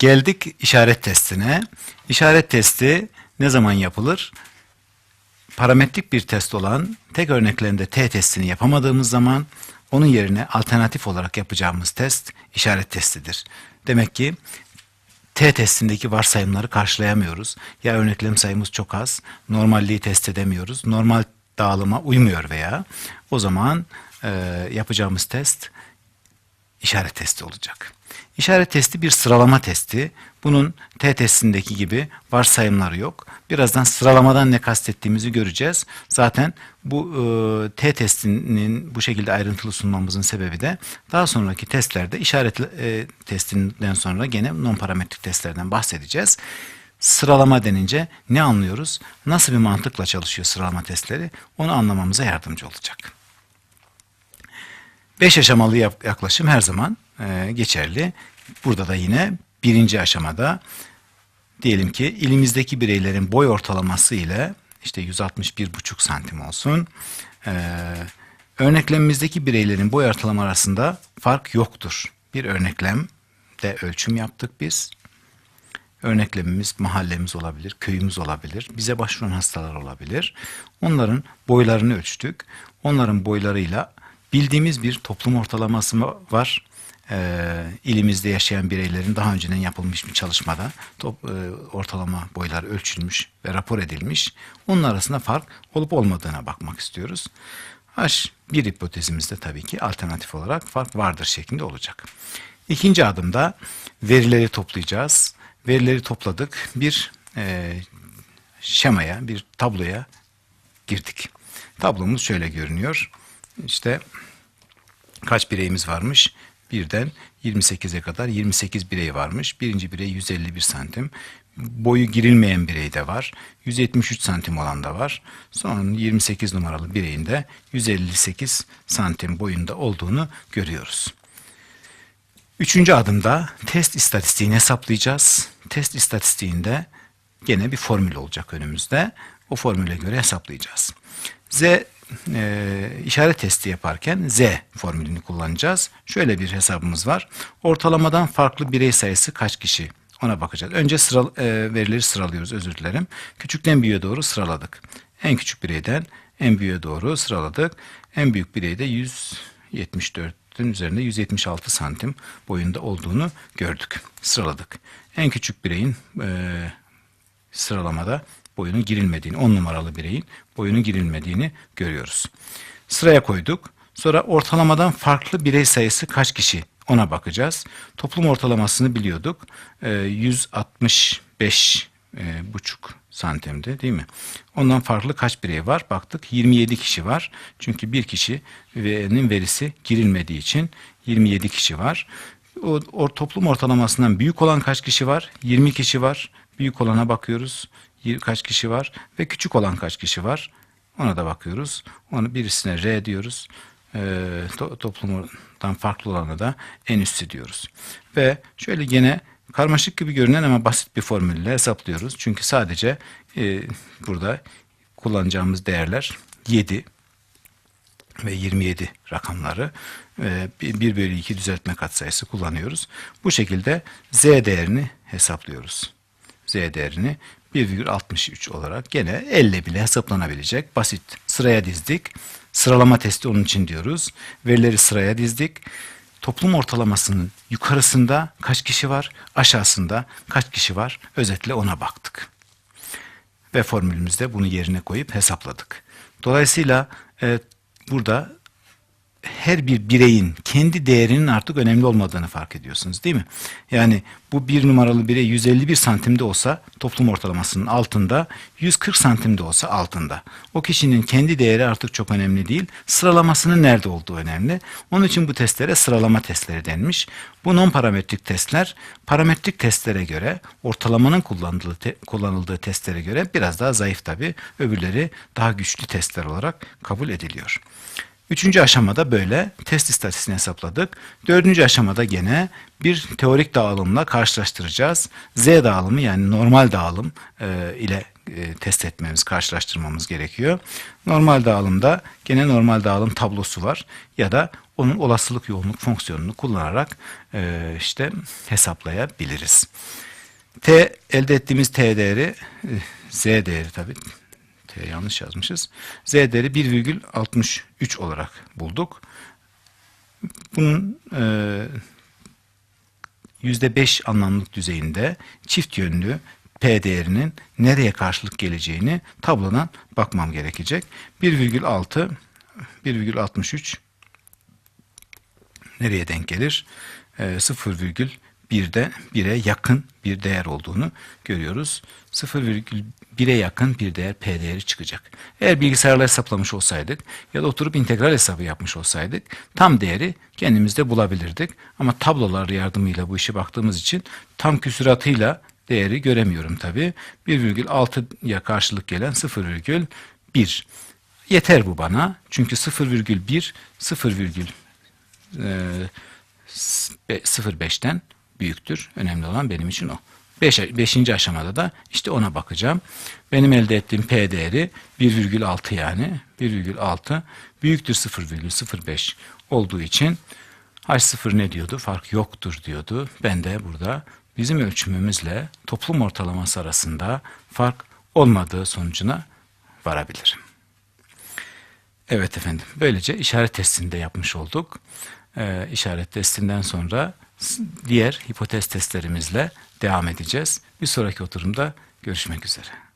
Geldik işaret testine. İşaret testi ne zaman yapılır? Parametrik bir test olan tek örneklerinde T testini yapamadığımız zaman onun yerine alternatif olarak yapacağımız test işaret testidir. Demek ki T testindeki varsayımları karşılayamıyoruz. Ya örneklem sayımız çok az, normalliği test edemiyoruz, normal dağılıma uymuyor veya o zaman e, yapacağımız test işaret testi olacak. İşaret testi bir sıralama testi. Bunun T testindeki gibi varsayımları yok. Birazdan sıralamadan ne kastettiğimizi göreceğiz. Zaten bu e, T testinin bu şekilde ayrıntılı sunmamızın sebebi de daha sonraki testlerde işaret e, testinden sonra gene non parametrik testlerden bahsedeceğiz. Sıralama denince ne anlıyoruz? Nasıl bir mantıkla çalışıyor sıralama testleri? Onu anlamamıza yardımcı olacak. Beş aşamalı yak- yaklaşım her zaman e, geçerli. Burada da yine birinci aşamada diyelim ki ilimizdeki bireylerin boy ortalaması ile işte 161,5 santim olsun. E, örneklemimizdeki bireylerin boy ortalama arasında fark yoktur. Bir örneklemde ölçüm yaptık biz. Örneklemimiz mahallemiz olabilir, köyümüz olabilir, bize başvuran hastalar olabilir. Onların boylarını ölçtük. Onların boylarıyla bildiğimiz bir toplum ortalaması va- var. Ee, ilimizde yaşayan bireylerin daha önceden yapılmış bir çalışmada top, e, ortalama boylar ölçülmüş ve rapor edilmiş. Onun arasında fark olup olmadığına bakmak istiyoruz. H bir hipotezimizde tabii ki alternatif olarak fark vardır şeklinde olacak. İkinci adımda verileri toplayacağız. Verileri topladık. Bir e, şemaya, bir tabloya girdik. Tablomuz şöyle görünüyor. İşte kaç bireyimiz varmış? Birden 28'e kadar 28 birey varmış. Birinci birey 151 santim. Boyu girilmeyen birey de var. 173 santim olan da var. Sonra 28 numaralı bireyinde 158 santim boyunda olduğunu görüyoruz. Üçüncü adımda test istatistiğini hesaplayacağız. Test istatistiğinde gene bir formül olacak önümüzde. O formüle göre hesaplayacağız. Z e, işaret testi yaparken Z formülünü kullanacağız. Şöyle bir hesabımız var. Ortalamadan farklı birey sayısı kaç kişi? Ona bakacağız. Önce sıra, e, verileri sıralıyoruz özür dilerim. Küçükten büyüğe doğru sıraladık. En küçük bireyden en büyüğe doğru sıraladık. En büyük bireyde 174'ün üzerinde 176 santim boyunda olduğunu gördük. Sıraladık. En küçük bireyin e, sıralamada boyunun girilmediğini, 10 numaralı bireyin boyunun girilmediğini görüyoruz. Sıraya koyduk. Sonra ortalamadan farklı birey sayısı kaç kişi ona bakacağız. Toplum ortalamasını biliyorduk. Ee, 165 e, buçuk santimdi değil mi? Ondan farklı kaç birey var? Baktık 27 kişi var. Çünkü bir kişinin verisi girilmediği için 27 kişi var. O, o toplum ortalamasından büyük olan kaç kişi var? 20 kişi var. Büyük olana bakıyoruz. Kaç kişi var? Ve küçük olan kaç kişi var? Ona da bakıyoruz. Onu birisine R diyoruz. Ee, to- toplumdan farklı olana da en üstü diyoruz. Ve şöyle gene karmaşık gibi görünen ama basit bir formülle hesaplıyoruz. Çünkü sadece e, burada kullanacağımız değerler 7 ve 27 rakamları e, 1 bölü 2 düzeltme katsayısı kullanıyoruz. Bu şekilde z değerini hesaplıyoruz. Z değerini 1,63 olarak gene elle bile hesaplanabilecek basit. Sıraya dizdik. Sıralama testi onun için diyoruz. Verileri sıraya dizdik. Toplum ortalamasının yukarısında kaç kişi var, aşağısında kaç kişi var? Özetle ona baktık ve formülümüzde bunu yerine koyup hesapladık. Dolayısıyla e, burada her bir bireyin kendi değerinin artık önemli olmadığını fark ediyorsunuz değil mi? Yani bu bir numaralı birey 151 santimde olsa toplum ortalamasının altında, 140 santimde olsa altında. O kişinin kendi değeri artık çok önemli değil. Sıralamasının nerede olduğu önemli. Onun için bu testlere sıralama testleri denmiş. Bu non parametrik testler parametrik testlere göre ortalamanın kullanıldığı, te- kullanıldığı testlere göre biraz daha zayıf tabi. Öbürleri daha güçlü testler olarak kabul ediliyor. Üçüncü aşamada böyle test istatistiğini hesapladık. Dördüncü aşamada gene bir teorik dağılımla karşılaştıracağız. Z dağılımı yani normal dağılım e, ile e, test etmemiz, karşılaştırmamız gerekiyor. Normal dağılımda gene normal dağılım tablosu var ya da onun olasılık yoğunluk fonksiyonunu kullanarak e, işte hesaplayabiliriz. T elde ettiğimiz T değeri e, Z değeri tabi T yanlış yazmışız. Z değeri 1,63 olarak bulduk. Bunun e, %5 anlamlık düzeyinde çift yönlü P değerinin nereye karşılık geleceğini tablodan bakmam gerekecek. 1,6 1,63 nereye denk gelir? E, 0,1'de 1'e yakın bir değer olduğunu görüyoruz. 0,1'e yakın bir değer P değeri çıkacak. Eğer bilgisayarla hesaplamış olsaydık ya da oturup integral hesabı yapmış olsaydık tam değeri kendimizde bulabilirdik. Ama tablolar yardımıyla bu işe baktığımız için tam küsuratıyla değeri göremiyorum tabi. 1,6'ya karşılık gelen 0,1. Yeter bu bana. Çünkü 0,1 0,05'ten büyüktür. Önemli olan benim için o. 5. Beş, beşinci aşamada da işte ona bakacağım. Benim elde ettiğim P değeri 1,6 yani. 1,6 büyüktür 0,05 olduğu için H0 ne diyordu? Fark yoktur diyordu. Ben de burada bizim ölçümümüzle toplum ortalaması arasında fark olmadığı sonucuna varabilirim. Evet efendim. Böylece işaret testini de yapmış olduk. Ee, işaret testinden sonra diğer hipotez testlerimizle devam edeceğiz. Bir sonraki oturumda görüşmek üzere.